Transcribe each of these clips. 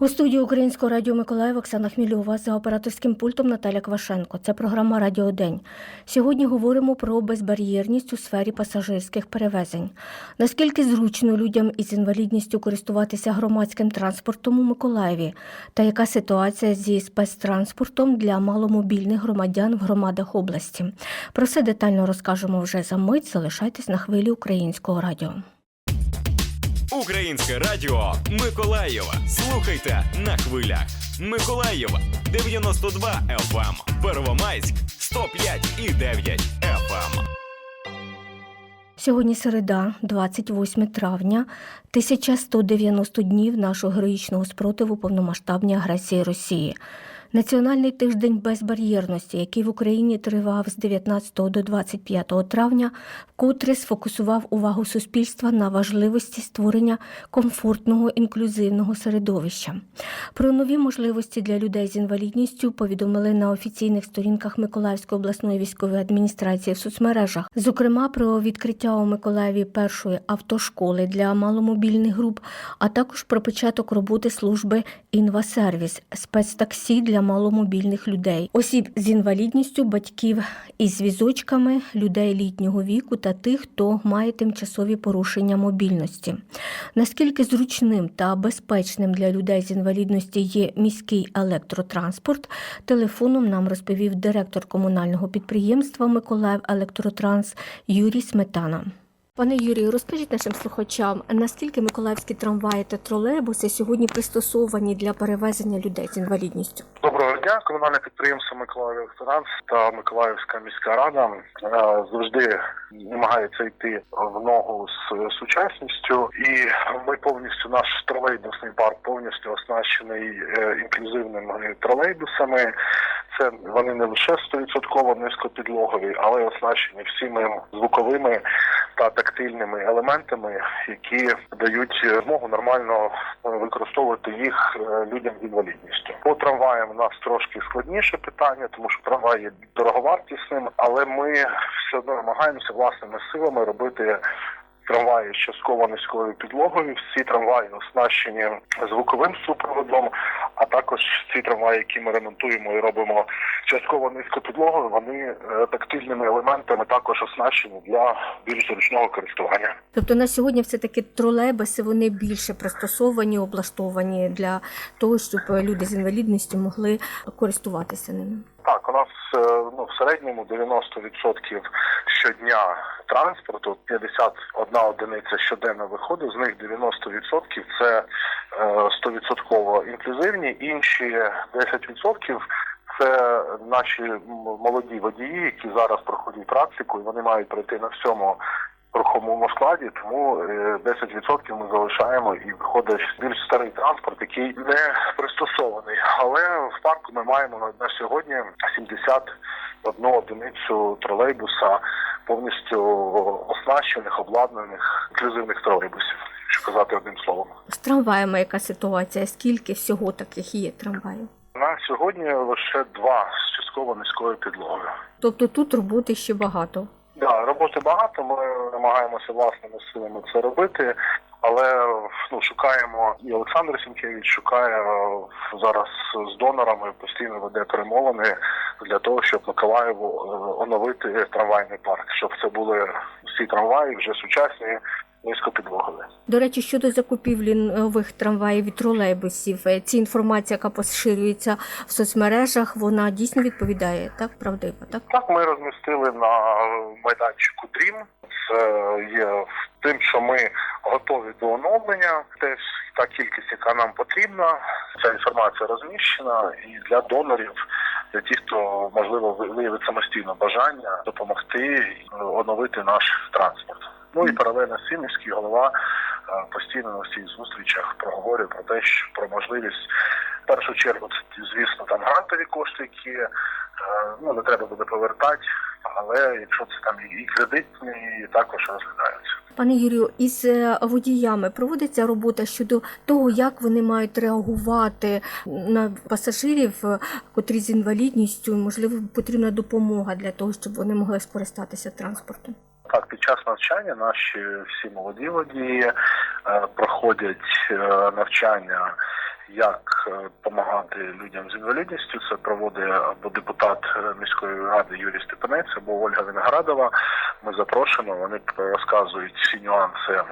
У студії Українського радіо Миколаїв Оксана Хмільова за операторським пультом Наталя Квашенко. Це програма Радіо День. Сьогодні говоримо про безбар'єрність у сфері пасажирських перевезень. Наскільки зручно людям із інвалідністю користуватися громадським транспортом у Миколаєві, та яка ситуація зі спецтранспортом для маломобільних громадян в громадах області? Про все детально розкажемо вже за мить. Залишайтесь на хвилі українського радіо. Українське радіо Миколаєва. Слухайте на хвилях. Миколаєва 92 FM. Первомайськ 105 і 9 FM. Сьогодні середа, 28 травня, 1190 днів нашого героїчного спротиву повномасштабній агресії Росії. Національний тиждень безбар'єрності, який в Україні тривав з 19 до 25 травня, вкотре сфокусував увагу суспільства на важливості створення комфортного інклюзивного середовища. Про нові можливості для людей з інвалідністю повідомили на офіційних сторінках Миколаївської обласної військової адміністрації в соцмережах. Зокрема, про відкриття у Миколаєві першої автошколи для маломобільних груп, а також про початок роботи служби інвасервіс спецтаксі для маломобільних людей, осіб з інвалідністю, батьків із візочками, людей літнього віку та тих, хто має тимчасові порушення мобільності. Наскільки зручним та безпечним для людей з інвалідності є міський електротранспорт, телефоном нам розповів директор комунального підприємства Миколаїв Електротранс Юрій Сметана. Пане Юрію, розкажіть нашим слухачам, наскільки миколаївські трамваї та тролейбуси сьогодні пристосовані для перевезення людей з інвалідністю? Дня. Комунальне підприємство Миколаїв Електоранс та Миколаївська міська рада е, завжди намагається йти в ногу з сучасністю, і ми повністю наш тролейбусний парк повністю оснащений е, інклюзивними тролейбусами. Це вони не лише 100% низькопідлогові, але оснащені всіми звуковими та тактильними елементами, які дають змогу нормально е, використовувати їх людям з інвалідністю. По трамваям у нас трошки складніше питання, тому що трамвай є дороговартісним, але ми все одно намагаємося власними силами робити. Трамваї з частково низькою підлогою. Всі трамваї оснащені звуковим супроводом, а також ці трамваї, які ми ремонтуємо і робимо частково низько підлогою, вони е, тактильними елементами також оснащені для більш зручного користування. Тобто на сьогодні все таки тролейбуси вони більше пристосовані, облаштовані для того, щоб люди з інвалідністю могли користуватися ними. Так, у нас е, ну в середньому 90% щодня транспорту, 51 одиниця щоденно виходить, з них 90% це е, 100% інклюзивні, інші 10% це наші молоді водії, які зараз проходять практику, і вони мають пройти на всьому рухомому складі, тому е, 10% ми залишаємо і виходить більш старий транспорт, який не пристосований. Але в парку ми маємо на сьогодні 71 одиницю тролейбуса повністю оснащених, обладнаних інклюзивних тролейбусів, якщо казати одним словом. З трамваями яка ситуація? Скільки всього таких є трамваїв? На сьогодні лише два з частково низькою підлогою. Тобто тут роботи ще багато. Да, роботи багато. Ми намагаємося власними силами це робити, але ну шукаємо і Олександр Сінкевич шукає е, зараз з донорами, постійно веде перемовини для того, щоб Миколаєву е, оновити трамвайний парк, щоб це були всі трамваї вже сучасні, низькопідлогові. До речі, щодо закупівлі нових трамваїв і тролейбусів, е, ці інформація, яка поширюється в соцмережах, вона дійсно відповідає так, правдиво, так? Так, ми розмістили на майданчику Дрім. Це є тим, що ми готові до оновлення. Теж та кількість, яка нам потрібна. Ця інформація розміщена і для донорів, для тих, хто можливо виявить самостійно бажання допомогти оновити наш транспорт. Ну і паралельно з голова е, постійно на всіх зустрічах проговорює про те, що про можливість в першу чергу це звісно там грантові кошти, які е, ну не треба буде повертати, але якщо це там і кредитні, також розглядаються. Пане Юрію, із е, водіями проводиться робота щодо того, як вони мають реагувати на пасажирів, котрі з інвалідністю, можливо, потрібна допомога для того, щоб вони могли скористатися транспортом. Так, під час навчання наші всі молоді водії е, проходять е, навчання як е, допомагати людям з інвалідністю. Це проводить або депутат міської ради Юрій Степанець, або Ольга Виноградова. Ми запрошуємо, вони розказують всі нюанси,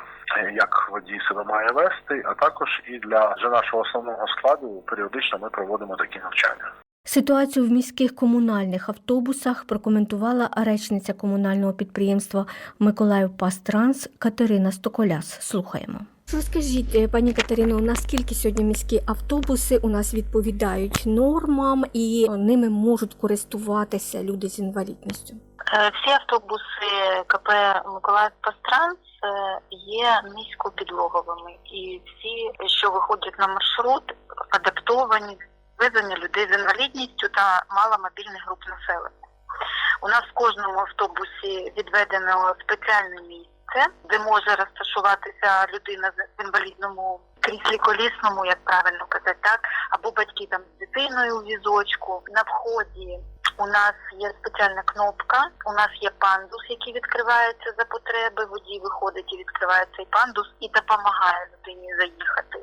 як водій себе має вести, а також і для нашого основного складу періодично ми проводимо такі навчання. Ситуацію в міських комунальних автобусах прокоментувала речниця комунального підприємства Миколаїв Пастранс Катерина Стоколяс. Слухаємо. Розкажіть, е, пані Катерино, наскільки сьогодні міські автобуси у нас відповідають нормам і ними можуть користуватися люди з інвалідністю? Е, Всі автобуси КП Миколаїв Пастранс е, є низькопідлоговими, і всі, що виходять на маршрут, адаптовані везення людей з інвалідністю та маломобільних груп населення. У нас в кожному автобусі відведено спеціальне місце, де може розташуватися людина з інвалідному кріслі колісному, як правильно казати, так, або батьки там з дитиною у візочку. На вході у нас є спеціальна кнопка, у нас є пандус, який відкривається за потреби. Водій виходить і відкриває цей пандус і допомагає людині заїхати.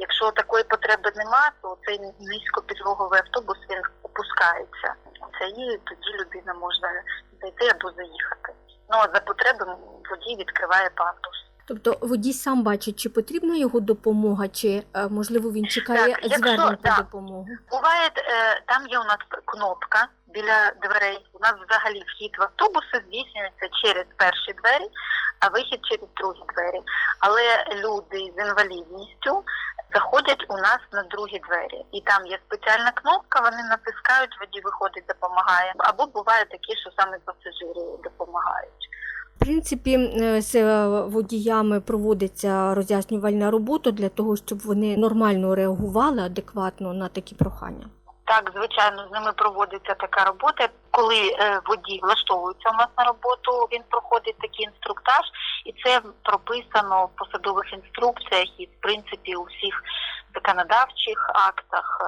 Якщо такої потреби нема, то цей низькопідлоговий автобус він опускається. Це і тоді людина може зайти або заїхати. Ну а за потреби водій відкриває пандус. Тобто водій сам бачить, чи потрібна його допомога, чи е, можливо він чекає Так, по да. допомогу. Буває, е, там є у нас кнопка біля дверей. У нас взагалі вхід в автобуси здійснюється через перші двері, а вихід через другі двері. Але люди з інвалідністю заходять у нас на другі двері. І там є спеціальна кнопка, вони натискають, водій виходить, допомагає. Або буває такі, що саме пасажири допомагають. В принципі, е, з е, водіями проводиться роз'яснювальна робота для того, щоб вони нормально реагували адекватно на такі прохання. Так, звичайно, з ними проводиться така робота. Коли е, водій влаштовується у нас на роботу, він проходить такий інструктаж, і це прописано в посадових інструкціях і в принципі у всіх законодавчих актах, е,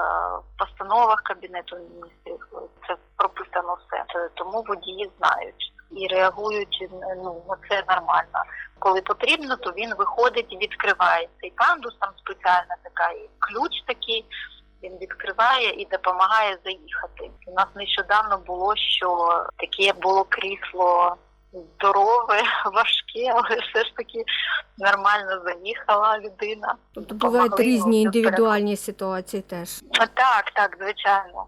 постановах кабінету міністрів. Це прописано все. Тому водії знають і реагують ну на це нормально. Коли потрібно, то він виходить і відкриває цей пандус. Там спеціальна така і ключ такий. Він відкриває і допомагає заїхати. У нас нещодавно було, що таке було крісло здорове, важке, але все ж таки нормально заїхала людина. Тобто бувають різні індивідуальні ситуації теж. А, Так, так, звичайно.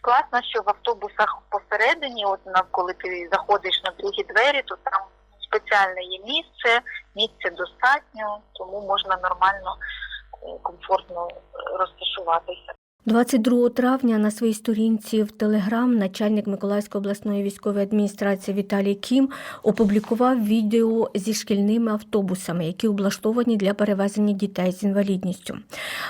Класно, що в автобусах посередині, от коли ти заходиш на другі двері, то там спеціальне є місце, місця достатньо, тому можна нормально, комфортно е, розташуватися. 22 травня на своїй сторінці в Телеграм начальник Миколаївської обласної військової адміністрації Віталій Кім опублікував відео зі шкільними автобусами, які облаштовані для перевезення дітей з інвалідністю.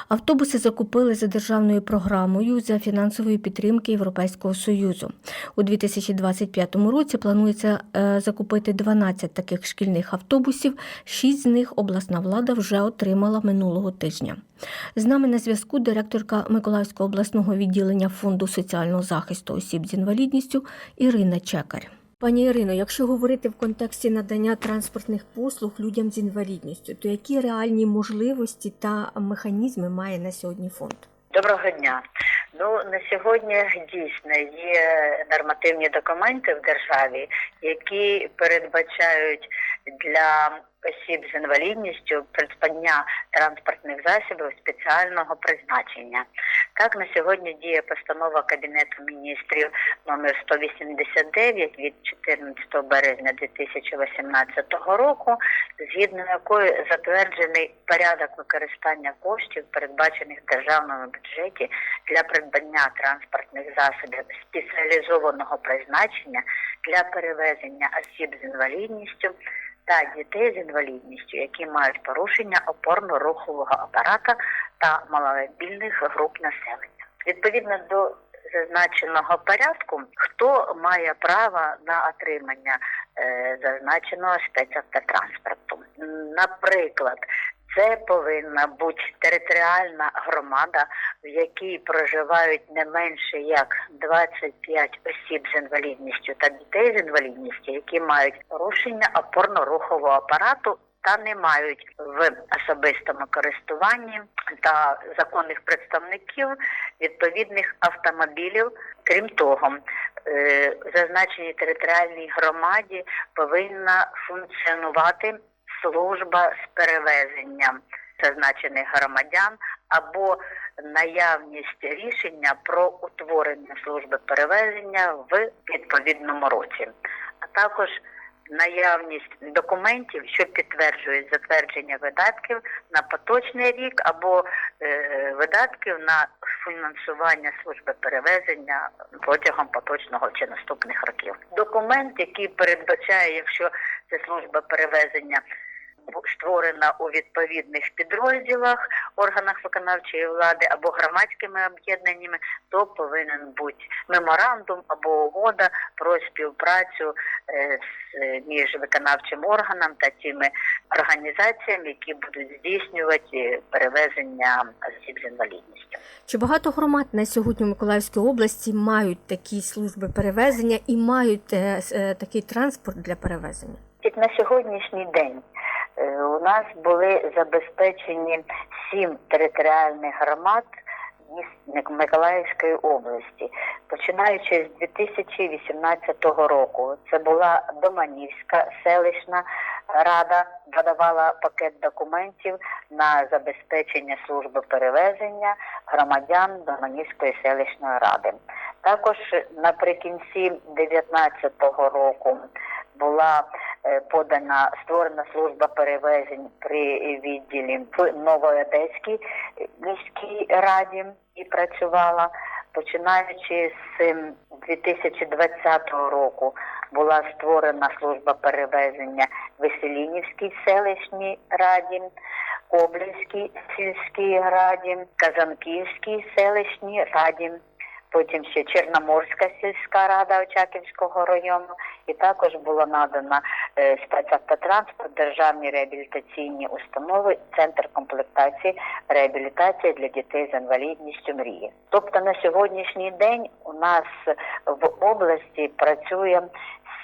Автобуси закупили за державною програмою за фінансової підтримки Європейського союзу. У 2025 році планується е, закупити 12 таких шкільних автобусів. Шість з них обласна влада вже отримала минулого тижня. З нами на зв'язку директорка Миколаївського обласного відділення фонду соціального захисту осіб з інвалідністю Ірина Чекар. Пані Ірино, якщо говорити в контексті надання транспортних послуг людям з інвалідністю, то які реальні можливості та механізми має на сьогодні фонд? Доброго дня. Ну на сьогодні дійсно є нормативні документи в державі, які передбачають для осіб з інвалідністю придбання транспортних засобів спеціального призначення. Так на сьогодні діє постанова Кабінету міністрів номер 189 від 14 березня 2018 року, згідно якої затверджений порядок використання коштів, передбачених в державному бюджеті для придбання транспортних засобів спеціалізованого призначення для перевезення осіб з інвалідністю та дітей з інвалідністю, які мають порушення опорно-рухового апарата та маломобільних груп населення. Відповідно до зазначеного порядку, хто має право на отримання е, зазначеного спецавтотранспорту. Наприклад, це повинна бути територіальна громада, в якій проживають не менше як 25 осіб з інвалідністю та дітей з інвалідністю, які мають порушення опорно-рухового апарату та не мають в особистому користуванні та законних представників відповідних автомобілів. Крім того, е, зазначеній територіальній громаді повинна функціонувати служба з перевезення зазначених громадян або наявність рішення про утворення служби перевезення в відповідному році, а також наявність документів, що підтверджують затвердження видатків на поточний рік або е, видатків на фінансування служби перевезення протягом поточного чи наступних років. Документ, який передбачає, якщо це служба перевезення створена у відповідних підрозділах, органах виконавчої влади або громадськими об'єднаннями, то повинен бути меморандум або угода про співпрацю е, з між виконавчим органом та тими організаціями, які будуть здійснювати перевезення осіб з інвалідністю. Чи багато громад на сьогодні в Миколаївській області мають такі служби перевезення і мають е, е, такий транспорт для перевезення? На сьогоднішній день е, у нас були забезпечені сім територіальних громад Миколаївської області, починаючи з 2018 року. Це була Доманівська селищна рада, надавала пакет документів на забезпечення служби перевезення громадян Доманівської селищної ради. Також наприкінці 2019 року була е, подана створена служба перевезень при відділі в Новоодеській е, міській раді і працювала. Починаючи з ем, 2020 року була створена служба перевезення Веселінівській селищній раді, Коблівській сільській раді, Казанківській селищній раді потім ще Чорноморська сільська рада Очаківського району, і також було надано е, спецавтотранспорт, державні реабілітаційні установи, центр комплектації реабілітації для дітей з інвалідністю мрії. Тобто на сьогоднішній день у нас в області працює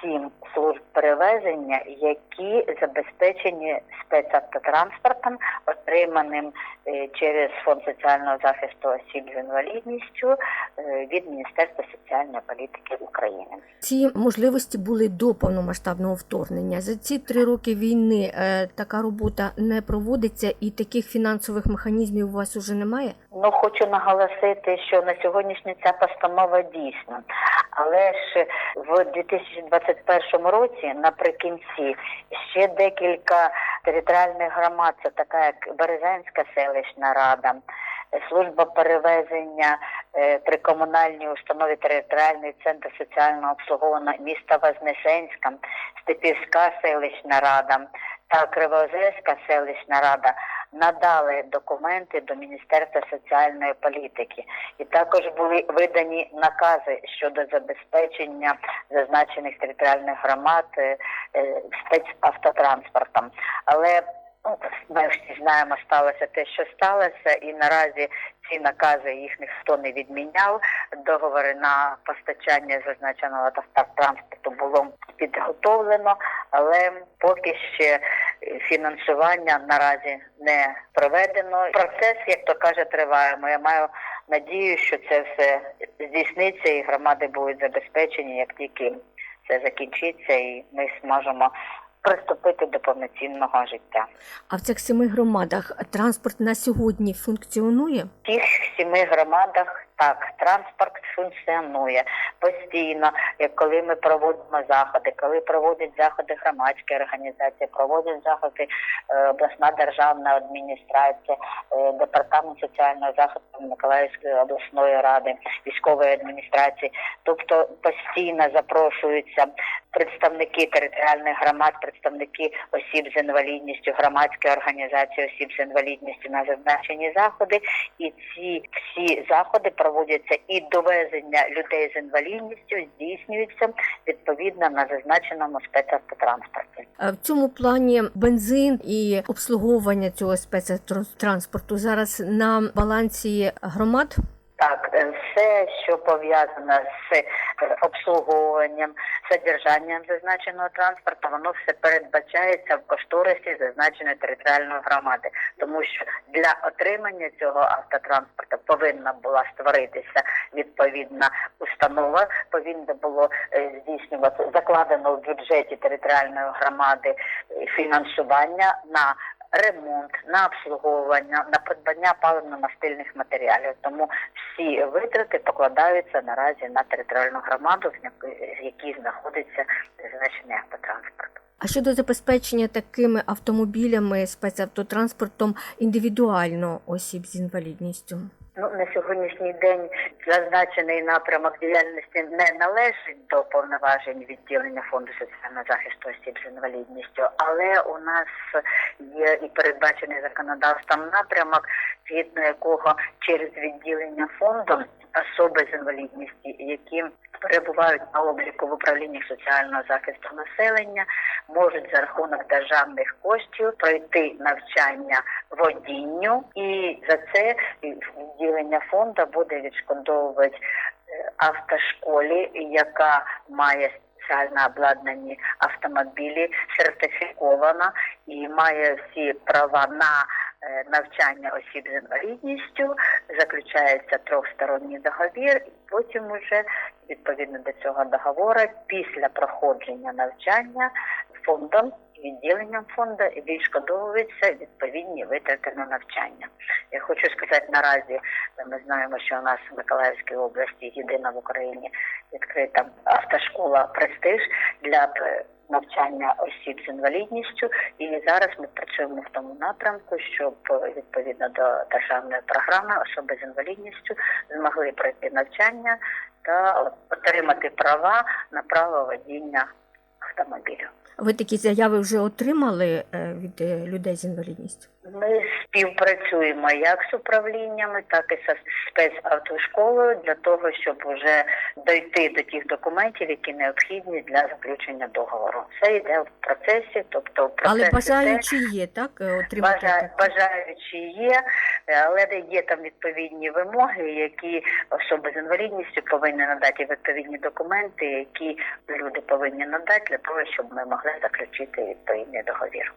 сім служб перевезення, які забезпечені спецавтотранспортом, отриманим е, через фонд соціального захисту осіб з інвалідністю е, від Міністерства соціальної політики України. Ці можливості були до повномасштабного вторгнення. За ці три роки війни е, така робота не проводиться, і таких фінансових механізмів у вас уже немає. Ну хочу наголосити, що на сьогоднішній ця постанова дійсна, але ж в 2021 році, наприкінці, ще декілька територіальних громад, це така як Березенська селищна рада. Служба перевезення е, при комунальній установі територіальний центр соціального обслуговування міста Вознесенська, Степівська селищна рада та Кривоозерська селищна рада надали документи до Міністерства соціальної політики, і також були видані накази щодо забезпечення зазначених територіальних громад е, е, спецавтотранспортом. Але ну, ми всі знаємо, сталося те, що сталося, і наразі ці накази їх ніхто не відміняв. Договори на постачання зазначеного автотранспорту було підготовлено, але поки ще фінансування наразі не проведено. Процес, як то каже, триває. Я маю надію, що це все здійсниться і громади будуть забезпечені, як тільки це закінчиться, і ми зможемо приступити до повноцінного життя. А в цих семи громадах транспорт на сьогодні функціонує? В тих сіми громадах так транспорт функціонує постійно. Коли ми проводимо заходи, коли проводять заходи громадські організації, проводять заходи е, обласна державна адміністрація, е, департамент соціального захисту Миколаївської обласної ради, військової адміністрації. Тобто постійно запрошуються представники територіальних громад, представники осіб з інвалідністю, громадські організації осіб з інвалідністю на зазначені заходи, і ці всі заходи проводяться і довезення людей з інвалідністю здійснюється відповідно на зазначеному спецавтотранспорті. Е, В цьому плані бензин і обслуговування цього спецтранспорту зараз на балансі громад. Так, е, все, що пов'язано з е, обслуговуванням, содержанням зазначеного транспорту, воно все передбачається в кошторисі зазначеної територіальної громади, тому що для отримання цього автотранспорту повинна була створитися відповідна установа, повинно було е, здійснювати закладено в бюджеті територіальної громади фінансування на ремонт, на обслуговування, на придбання паливно-мастильних матеріалів. Тому всі витрати покладаються наразі на територіальну громаду, в якій- знаходиться зазначений автотранспорт. А щодо забезпечення такими автомобілями спецавтотранспортом індивідуально осіб з інвалідністю? Ну на сьогоднішній день зазначений напрямок діяльності не належить до повноважень відділення фонду соціального захисту осіб з інвалідністю, але у нас є і передбачений законодавством напрямок, згідно якого через відділення фонду особи з інвалідністю, які перебувають на обліку в управлінні соціального захисту населення, можуть за рахунок державних коштів пройти навчання водінню, і за це відділення фонду буде відшкодовувати е, автошколі, яка має спеціально обладнані автомобілі, сертифікована і має всі права на е, навчання осіб з інвалідністю, заключається трьохсторонній договір, і потім уже відповідно до цього договору, після проходження навчання фондом відділенням фонду відшкодовуються відповідні витрати на навчання. Я хочу сказати, наразі ми знаємо, що у нас в Миколаївській області єдина в Україні відкрита автошкола Престиж для е, навчання осіб з інвалідністю. І зараз ми працюємо в тому напрямку, щоб е, відповідно до державної програми особи з інвалідністю змогли пройти навчання та отримати права на право водіння автомобілю. Ви такі заяви вже отримали е, від е, людей з інвалідністю? Ми співпрацюємо як з управліннями, так і з спецавтошколою для того, щоб вже дойти до тих документів, які необхідні для заключення договору. Це йде в процесі, тобто в Але бажаючі є, так? е, Отримати Бажа- бажаючі є, але є там відповідні вимоги, які особи з інвалідністю повинні надати відповідні документи, які люди повинні надати для того, щоб ми могли заключити відповідний договір.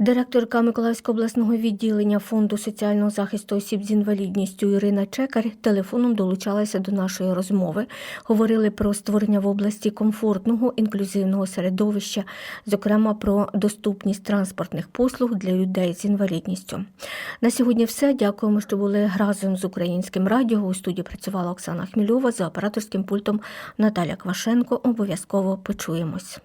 Директорка Миколаївського обласного відділення Фонду соціального захисту осіб з інвалідністю Ірина Чекар телефоном долучалася до нашої розмови. Говорили про створення в області комфортного інклюзивного середовища, зокрема про доступність транспортних послуг для людей з інвалідністю. На сьогодні все. Дякуємо, що були разом з українським радіо. У студії працювала Оксана Хмільова за операторським пультом Наталя Квашенко. Обов'язково почуємось.